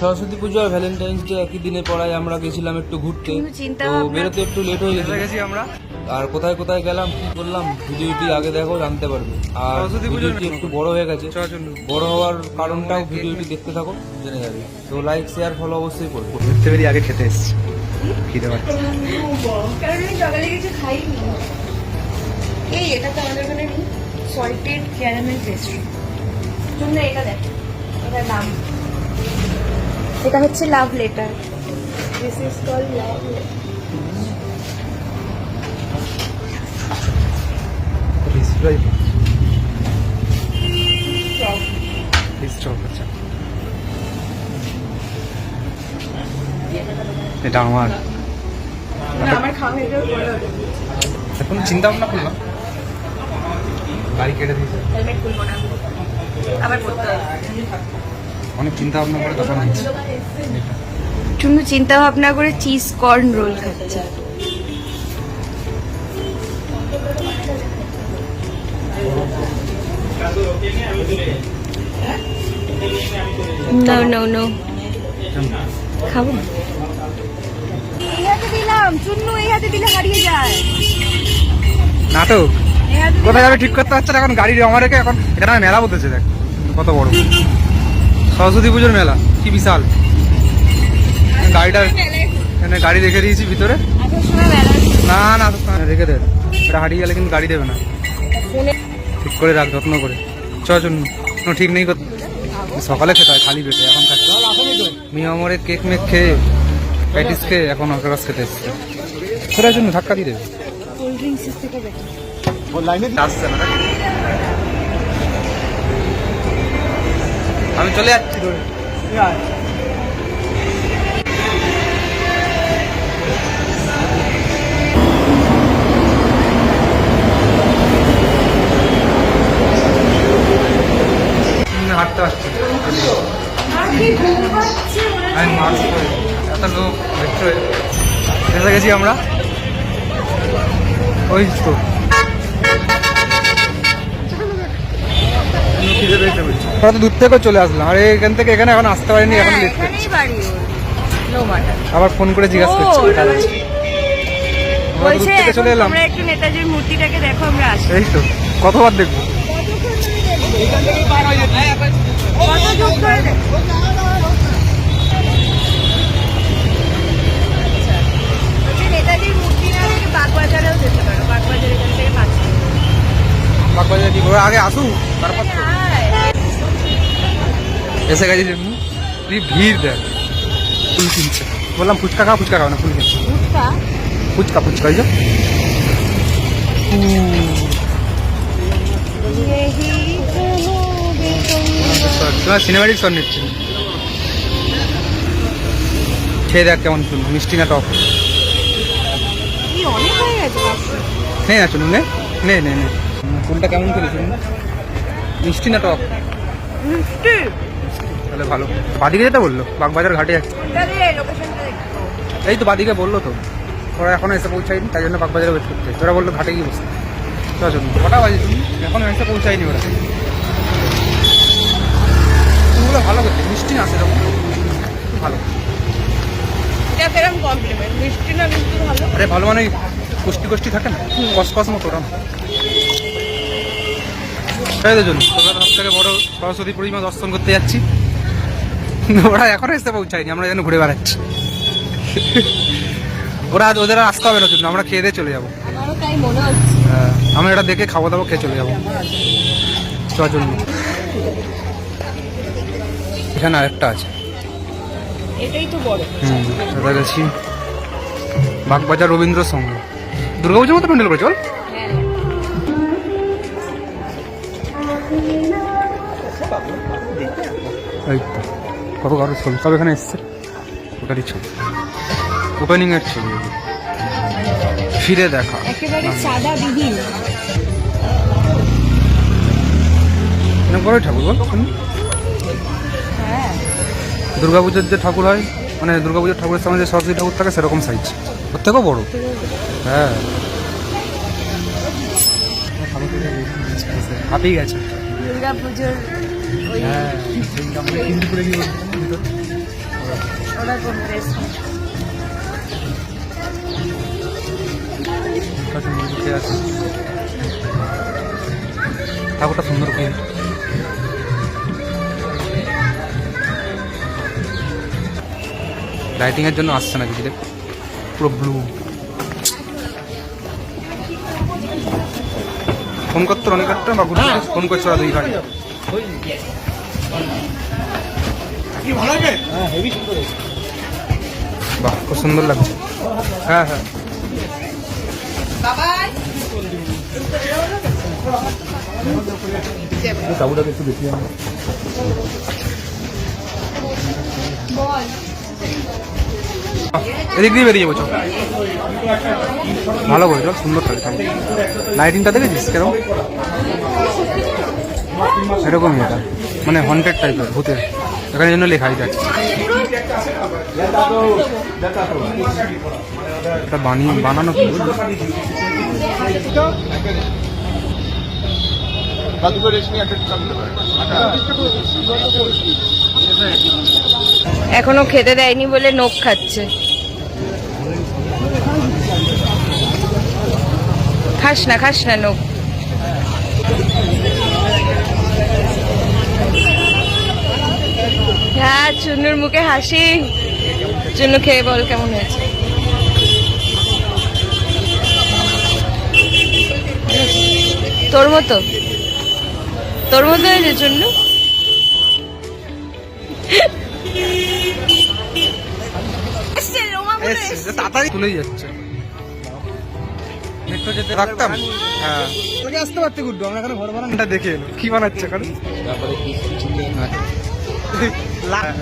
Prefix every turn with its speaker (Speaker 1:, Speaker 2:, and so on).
Speaker 1: সরস্বতী পুজো আর Valentine's day একই দিনে পড়ায় আমরা গেছিলাম একটু ঘুরতে তো বেরোতে একটু লেট হয়ে গেছে
Speaker 2: গেছি আমরা?
Speaker 1: আর কোথায় কোথায় গেলাম কি করলাম ভিডিওটি আগে দেখো জানতে পারবে। আর
Speaker 2: সরস্বতী পুজোর
Speaker 1: ভিডিওটি একটু বড় হয়ে গেছে। বড় হওয়ার কারণটাও ভিডিওটি দেখতে থাকো জেনে যাবে। তো লাইক শেয়ার ফলো অবশ্যই করব।
Speaker 2: ঘুরতে বেরিয়ে আগে খেতে এসেছি। খিদে পাচ্ছে।
Speaker 3: কারণ আমি সকালে কিছু খাইনি। এই এটা তো আমাদের ওখানে নেই। সল্টেড ক্যারামেল পেস্ট্রি তোমরা এটা দেখো। এটার নাম এটা হচ্ছে love letter this is call love
Speaker 2: এটা আমার। এখন চিন্তা ভাবনা করলাম। গাড়ি কেটে দিয়েছে।
Speaker 3: হেলমেট খুলবো না। আবার পড়তে হবে।
Speaker 2: অনেক চিন্তা ভাবনা করে দোকান
Speaker 3: চুনু চিন্তা ভাবনা করে চিজ কর্ন রোল খাচ্ছে। নো নো নো খাব? না। এই হাতে দিলাম চুন্নু এই হাতে দিলে হারিয়ে যায়।
Speaker 2: নাটক? কোথায় যাবে ঠিক করতে পারছে এখন গাড়ি আমার রেখে এখন এখানে মেলা বলতেছে দেখ কত বড়। সরস্বতী পুজোর মেলা কি বিশাল। গাড়িটা এখানে গাড়ি রেখে দিয়েছি ভিতরে। না না রেখে দেবে এটা হারিয়ে গেলে কিন্তু গাড়ি দেবে না। ঠিক করে রাখ যত্ন করে। চল ঠিক নেই সকালে খেতে হয় খালি পেটে এখন খাচ্ছে। মিয়ামরে কেক মেক খেয়ে প্যাটিস খেয়ে এখন অকেরাস খেতে এসছে। সেটার জন্য ধাক্কা দিয়ে দেবে আসছে না আমি চলে যাচ্ছি। ধরে হাঁটতে পারছি আমি মাস্ক পরে এত লোক এসে গেছি আমরা। ওই তো। ওরা তো দূর থেকে চলে আসলাম। আর এখান থেকে এখানে এখন আসতে পারিনি এখন
Speaker 3: হ্যাঁ,
Speaker 2: আবার ফোন করে জিজ্ঞাসা করছি। চলে এলাম।
Speaker 3: একটু নেতাজির মূর্তিটাকে দেখো আমরা আসি।
Speaker 2: এই তো কতবার দেখব?
Speaker 3: পারো বাগবাজার
Speaker 2: কি করে? আগে আসুক তারপর। এসে গেছি যেমনি তুই ভিড় দেখ ফুল কিনছে বললাম ফুচকা খাও ফুচকা খাও না ফুল কিনছে
Speaker 3: ফুচকা?
Speaker 2: ফুচকা ওই যে তোমার সিনেমাটিক শট নিচ্ছে খেয়ে দেখ কেমন শুন মিষ্টি না টক
Speaker 3: হয়ে।
Speaker 2: নে না শুনুন নে নে নে নে ফুলটা কেমন খেলে শুনুন মিষ্টি না টক
Speaker 3: মিষ্টি।
Speaker 2: তাহলে ভালো। বাদিকে যেতে বলল? বাগবাজার ঘাটে এই তো বাদিকে বলল তো। ওরা এখনও এসে পৌঁছায়নি তাই জন্য বাগবাজারে ওয়েট করতে ওরা বলল ঘাটে গিয়ে বসতে। চল চলুন কটা বাজে তুমি? এখনও এসে পৌঁছায়নি ওরা। ফুলগুলো ভালো করছে মিষ্টি না সেরকম। ভালো।
Speaker 3: এটা কিরম কমপ্লিমেন্ট মিষ্টি না কিন্তু ভালো।
Speaker 2: আরে ভালো মানে ওই কষ্টি কষ্টি থাকে না? কস কস মতো ওটা না তাই তো চলুন কলকাতা সব থেকে বড় সরস্বতী প্রতিমা দর্শন করতে যাচ্ছি। ওরা এখনও এসে পৌঁছায়নি আমরা যেন ঘুরে বেড়াচ্ছি। ওরা ওদের আসতে হবে না চলুন আমরা খেয়ে দিয়ে চলে যাব। হ্যাঁ, আমরা এটা দেখে খাওয়া দাওয়া খেয়ে চলে যাব। চ চলুন এখানে আরেকটা আছে।
Speaker 3: এটাই তো বড়।
Speaker 2: হুম দাদা গেছি বাগবাজার রবীন্দ্র সংঘ। দুর্গাপুজোর মতো প্যান্ডেল করে চল। এই তো। কত কারও ছবি? সব এখানে এসছে। ওটারই ছবি। ওপেনিং এর ছবি। ফিরে দেখা।
Speaker 3: একেবারে সাদা বিহীন
Speaker 2: এরকম করে ঠাকুর বল
Speaker 3: হ্যাঁ।
Speaker 2: দুর্গাপুজোর যে ঠাকুর হয় মানে দুর্গাপুজোর ঠাকুরের সামনে যে সরস্বতী ঠাকুর থাকে সেরকম সাইজ ওর থেকেও বড়। হ্যাঁ। হাঁপিয়ে গেছে।
Speaker 3: দুর্গা পুজোর ওই
Speaker 2: হ্যাঁ
Speaker 3: ওরা কোন ড্রেস
Speaker 2: ঠাকুরটা সুন্দর করে লাইটিং এর জন্য আসছে না কিছু পুরো ব্লু ফোন করতো অনেক একটা বা ফোন করছ ওরা দুই ভাই? বাহ খুব সুন্দর লাগছে। হ্যাঁ হ্যাঁ। এদিক দিয়ে বেরিয়ে যাব চল। ভালো করে চল সুন্দর লাইটিংটা দেখেছিস কেরকম? এরকমই এটা। মানে হন্টেড টাইপের ভূতের। এখানে জন্য লেখা যাচ্ছে এটা বানিয়ে বানানো কি
Speaker 3: এখনও খেতে দেয়নি বলে নখ খাচ্ছে। খাস না খাস না নখ। হ্যাঁ চুন্নুর মুখে হাসি। চুন্নু খেয়ে বল কেমন হয়েছে? তোর মতো? তোর মতো হয়েছে চুন্নু।
Speaker 2: তাড়াতাড়ি যাচ্ছে। মেট্রো যেতে রাখতাম? হ্যাঁ। তোকে আসতে পারতে গুড্ডু আমরা এখানে দেখে এলো। কি বানাচ্ছে
Speaker 1: তারপরে 嘿
Speaker 2: 来